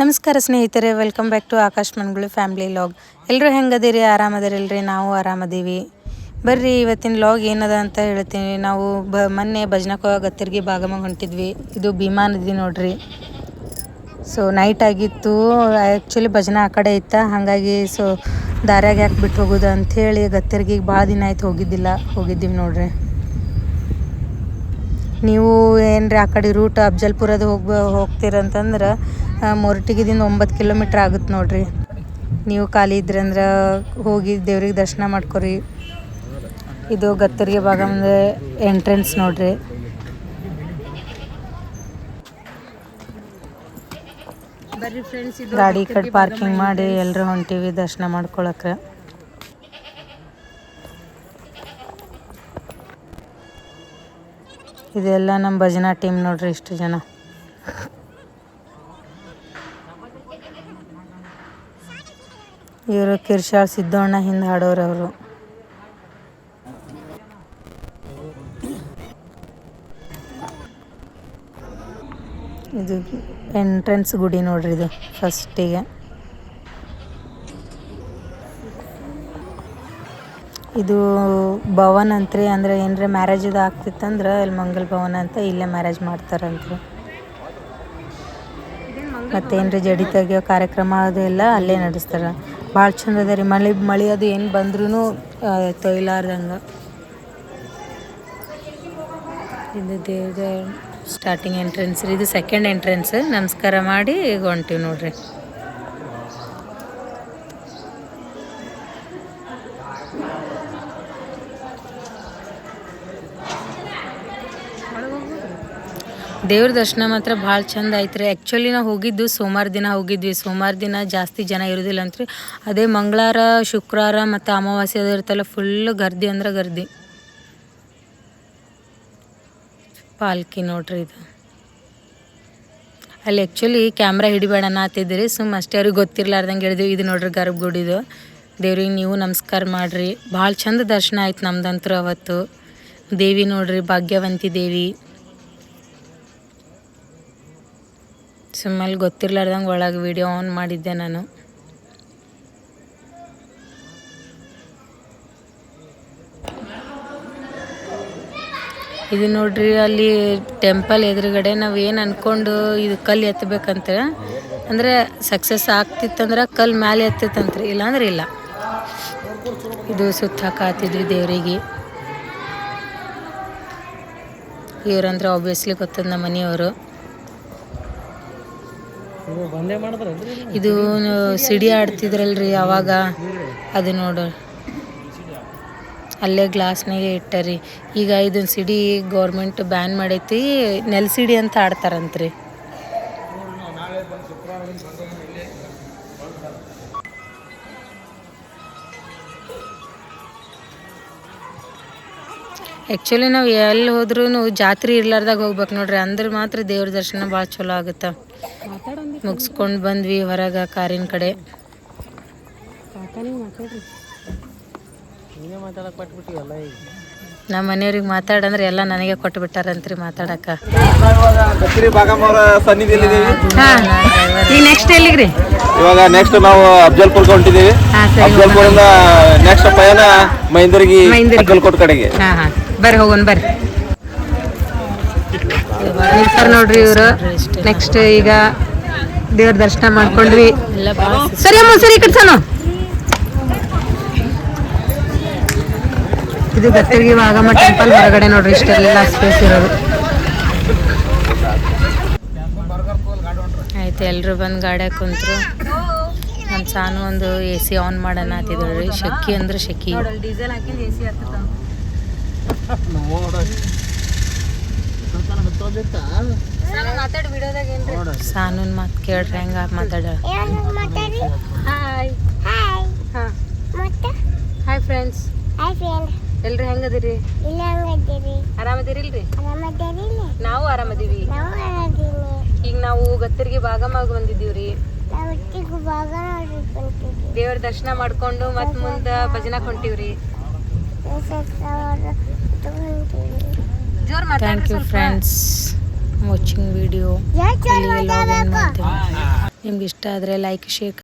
ನಮಸ್ಕಾರ ಸ್ನೇಹಿತರೆ welcome back to Akash ಮನ್ಗಳು ಫ್ಯಾಮ್ಲಿ ಲಾಗ್ ಎಲ್ಲರೂ ಹೆಂಗದಿರಿ? ಆರಾಮದಿರಲ್ರಿ? ನಾವು ಆರಾಮದೀವಿ. ಬರ್ರಿ, ಇವತ್ತಿನ ಲಾಗ್ ಏನದ ಅಂತ ಹೇಳ್ತೀನಿ. ನಾವು ಬ, ಮೊನ್ನೆ ಭಜನಕ ಗತ್ತಿರ್ಗಿ ಭಾಗಮ ಹೊಂಟಿದ್ವಿ. ಇದು ಭೀಮಾ ನದಿ ನೋಡ್ರಿ. ಸೊ ನೈಟ್ ಆಗಿತ್ತು. ಆ್ಯಕ್ಚುಲಿ ಭಜನ ಆ ಕಡೆ ಇತ್ತ. ಹಾಗಾಗಿ ಸೊ ದಾರ್ಯಾಗ ಯಾಕೆ ಬಿಟ್ಟು ಹೋಗೋದು ಅಂಥೇಳಿ ಗತ್ತಿರ್ಗಿಗೆ ಭಾಳ ದಿನ ಆಯ್ತು ಹೋಗಿದ್ದಿಲ್ಲ. ಹೋಗಿದ್ದೀವಿ ನೋಡ್ರಿ. ನೀವು ಏನ್ರಿ ಆ ಕಡೆ ರೂಟ್ ಅಫ್ಜಲ್ಪುರದ ಹೋಗಿ ಹೋಗ್ತೀರಂತಂದ್ರೆ ಮೊರಟಿಗಿದಿಂದ ಒಂಬತ್ತು ಕಿಲೋಮೀಟ್ರ್ ಆಗುತ್ತೆ ನೋಡ್ರಿ. ನೀವು ಖಾಲಿ ಇದ್ರಂದ್ರೆ ಹೋಗಿ ದೇವ್ರಿಗೆ ದರ್ಶನ ಮಾಡ್ಕೊರಿ. ಇದು ಗತ್ತರಿಗೆ ಭಾಗ ಮುಂದೆ ಎಂಟ್ರೆನ್ಸ್ ನೋಡ್ರಿ. ಗಾಡಿ ಕಡೆ ಪಾರ್ಕಿಂಗ್ ಮಾಡಿ ಎಲ್ಲರೂ ಹೊಂಟೀವಿ ದರ್ಶನ ಮಾಡ್ಕೊಳಕ್ಕೆ ಇದೆಲ್ಲ ನಮ್ಮ ಭಜನಾ ಟೀಮ್ ನೋಡ್ರಿ ಇಷ್ಟು ಜನ. ಇವರು ಕಿರ್ಶಾಳ್ ಸಿದ್ದೋಣ್ಣ ಹಿಂದೆ ಹಾಡೋರು ಅವರು. ಇದು ಎಂಟ್ರೆನ್ಸ್ ಗುಡಿ ನೋಡ್ರಿ ಇದು ಫಸ್ಟಿಗೆ ಇದು ಭವನ್ ಅಂತ್ರಿ, ಅಂದ್ರೆ ಏನ್ರ ಮ್ಯಾರೇಜ್ ಇದು ಆಗ್ತಿತ್ತಂದ್ರೆ ಇಲ್ಲಿ ಮಂಗಲ್ ಭವನ ಅಂತ ಇಲ್ಲೇ ಮ್ಯಾರೇಜ್ ಮಾಡ್ತಾರಂತ್ರಿ. ಮತ್ತೇನ್ರಿ ಜಡಿ ತೆಗಿಯೋ ಕಾರ್ಯಕ್ರಮ ಅದು ಎಲ್ಲ ಅಲ್ಲೇ ನಡೆಸ್ತಾರ. ಭಾಳ ಚಂದ ಅದ ರೀ, ಮಳೆ ಮಳೆ ಅದು ಏನು ಬಂದ್ರೂ ತೊಯ್ಲಾರ್ದಂಗೆ. ಇದು ದೇವ್ರದ ಸ್ಟಾರ್ಟಿಂಗ್ ಎಂಟ್ರೆನ್ಸ್ ರೀ, ಇದು ಸೆಕೆಂಡ್ ಎಂಟ್ರೆನ್ಸ್ ನಮಸ್ಕಾರ ಮಾಡಿ ಹೊಂಟೀವಿ ನೋಡ್ರಿ. ದೇವ್ರ ದರ್ಶನ ಮಾತ್ರ ಭಾಳ ಚಂದ ಐತ್ರಿ. ರೀ ಆ್ಯಕ್ಚುಲಿ ನಾವು ಹೋಗಿದ್ದು ಸೋಮವಾರ ದಿನ ಹೋಗಿದ್ವಿ. ಸೋಮವಾರ ದಿನ ಜಾಸ್ತಿ ಜನ ಇರೋದಿಲ್ಲ ಅಂತ್ರಿ. ಅದೇ ಮಂಗಳವಾರ, ಶುಕ್ರವಾರ ಮತ್ತು ಅಮಾವಾಸ್ಯೆ ಅದು ಇರ್ತಲ್ಲ ಫುಲ್ ಗರ್ದಿ ಅಂದ್ರೆ ಗರ್ದಿ. ಪಾಲ್ಕಿ ನೋಡ್ರಿ ಇದು. ಅಲ್ಲಿ ಆ್ಯಕ್ಚುಲಿ ಕ್ಯಾಮ್ರಾ ಹಿಡಿಬೇಡ ಅನ್ನತ್ತಿದ್ರಿ ಸುಮ್ಮ ಅಷ್ಟೇ ಅವ್ರಿಗೆ ಗೊತ್ತಿರ್ಲಾರ್ದಂಗೆ ಹೇಳಿದ್ವಿ. ಇದು ನೋಡ್ರಿ ಗರ್ಭಗುಡಿದು. ದೇವ್ರಿಗೆ ನೀವು ನಮಸ್ಕಾರ ಮಾಡಿರಿ. ಭಾಳ ಚಂದ ದರ್ಶನ ಆಯ್ತು ನಮ್ದಂತರೂ ಅವತ್ತು. ದೇವಿ ನೋಡ್ರಿ, ಭಾಗ್ಯವಂತಿ ದೇವಿ. ಸುಮ್ಮಲ್ಲಿ ಗೊತ್ತಿರ್ಲಾರ್ದಂಗೆ ಒಳಗೆ ವಿಡಿಯೋ ಆನ್ ಮಾಡಿದ್ದೆ ನಾನು. ಇದು ನೋಡ್ರಿ, ಅಲ್ಲಿ ಟೆಂಪಲ್ ಎದುರುಗಡೆ ನಾವು ಏನು ಅಂದ್ಕೊಂಡು ಇದು ಕಲ್ಲು ಎತ್ತಬೇಕಂತ ಅಂದರೆ ಸಕ್ಸಸ್ ಆಗ್ತಿತ್ತಂದ್ರೆ ಕಲ್ಲು ಮ್ಯಾಲೆ ಎತ್ತಿತ್ತಂತ್ರಿ, ಇಲ್ಲಾಂದ್ರೆ ಇಲ್ಲ. ಇದು ಸುತ್ತ ಹಾಕಾತಿದ್ವಿ ದೇವರಿಗೆ. ಇವರಂದ್ರೆ ಆಬ್ವಿಯಸ್ಲಿ ಗೊತ್ತದ ನಮ್ಮ ಮನೆಯವರು. ಇದು ಸಿಡಿ ಆಡ್ತಿದ್ರಲ್ರಿ ಅವಾಗ? ಅದು ನೋಡು. ಅಲ್ಲೇ ಗ್ಲಾಸ್ನಾಗೆ ಇಟ್ಟರಿ. ಈಗ ಇದನ್ನ ಸಿಡಿ ಗೌರ್ಮೆಂಟ್ ಬ್ಯಾನ್ ಮಾಡೈತಿ, ನೆಲ್ ಸಿಡಿ ಅಂತ ಆಡ್ತಾರಂತ್ರಿ. ಆ್ಯಕ್ಚುಲಿ ನಾವು ಎಲ್ಲಿ ಹೋದ್ರೂ ಜಾತ್ರೆ ಇರ್ಲಾರ್ದಾಗ ಹೋಗ್ಬೇಕು ನೋಡ್ರಿ. ಅಂದ್ರೆ ಮಾತ್ರ ದೇವ್ರ ದರ್ಶನ ಭಾಳ ಚಲೋ ಆಗುತ್ತೆ. ಮುಗಿಸ್ಕೊಂಡು ಬಂದ್ವಿ ಹೊರಗೆ ಕಾರಿನ ಕಡೆ. ನಮ್ಮ ಮನೆಯವ್ರಿಗೆ ಮಾತಾಡಂದ್ರೆ ಎಲ್ಲ ನನಗೆ ಕೊಟ್ಟು ಬಿಟ್ಟಾರಂತ್ರಿ ಮಾತಾಡಕ ಈಗ ನೆಕ್ಸ್ಟ್ ಎಲ್ಲಿಗ್ರಿ? ಇವಾಗ ನೆಕ್ಸ್ಟ್ ನಾವು ಅಫ್ಜಲ್ಪುರ್ಗೆ ಹೊಂಟಿದ್ದೀವಿ. ಹಾಂ ಸರಿ ಅಫ್ಜಲ್ಪುರಿಂದ ನೆಕ್ಸ್ಟ್ ಪಯಣ ಮೈಂದರ್ಗಿ. ಅಕ್ಕಲ್ಕೋಟ್ ಕಡೆಗೆ. ಬರ್ರಿ, ಹೋಗೋಣ, ಬರ್ರಿ. ನೋಡ್ರಿ ಇವರು. ನೆಕ್ಸ್ಟ್ ಈಗ ದೇವ್ರ ದರ್ಶನ ಮಾಡ್ಕೊಂಡ್ವಿ. ಸರಿ ಅಮ್ಮ, ಸರಿ ಸಣ್ಣ ಇದು ಗತ್ತಿರ್ಗಿ ವಾಗಮ್ಮ ಟೆಂಪಲ್ ಹೊರಗಡೆ ನೋಡ್ರಿ, ಇಷ್ಟೆಲ್ಲ ಸ್ಪೇಸ್ ಇರೋದು. ಆಯ್ತು ಎಲ್ಲರೂ ಬಂದು ಗಾಡ್ಯಾಗ ಕುಂತ್ರು. ನಮ್ಮ ಸಾನು ಒಂದು ಎ ಸಿ ಆನ್ ಮಾಡೋಣ ಆತಿದ್ರಿ ಶೆಕಿ ಅಂದ್ರೆ ಶೆಕಿ ಡೀಸೆಲ್ ಹಾಕಿ ಎ ಸಿ ಸಾನುನ್ ಮಾತ್ ಕೇಳ್ರಿ ಹೆಂಗ ಮಾತಾಡ. ಹಾಯ್ ಹಾಯ್ ಹಾಂ. ಹಾಯ್ ಫ್ರೆಂಡ್ಸ್ ಎಲ್ರಿ ಹೆಂಗದಿರಿ? ಆರಾಮದಿರಿಲ್ರಿ? ನಾವು ಆರಾಮದೀವಿ. ಈಗ ನಾವು ಗತ್ತರಿಗೆ ಭಾಗಮಾಗ ಬಂದಿದ್ದೀವ್ರಿ. ದೇವ್ರ ದರ್ಶನ ಮಾಡ್ಕೊಂಡು ಮತ್ ಮುಂದ ಭಜನಾ ಹೊಂಟಿವ್ರಿ. Thank you friends watching video ನಿಮ್ಗೆ ಇಷ್ಟ ಆದರೆ ಲೈಕ್ ಶೇರ್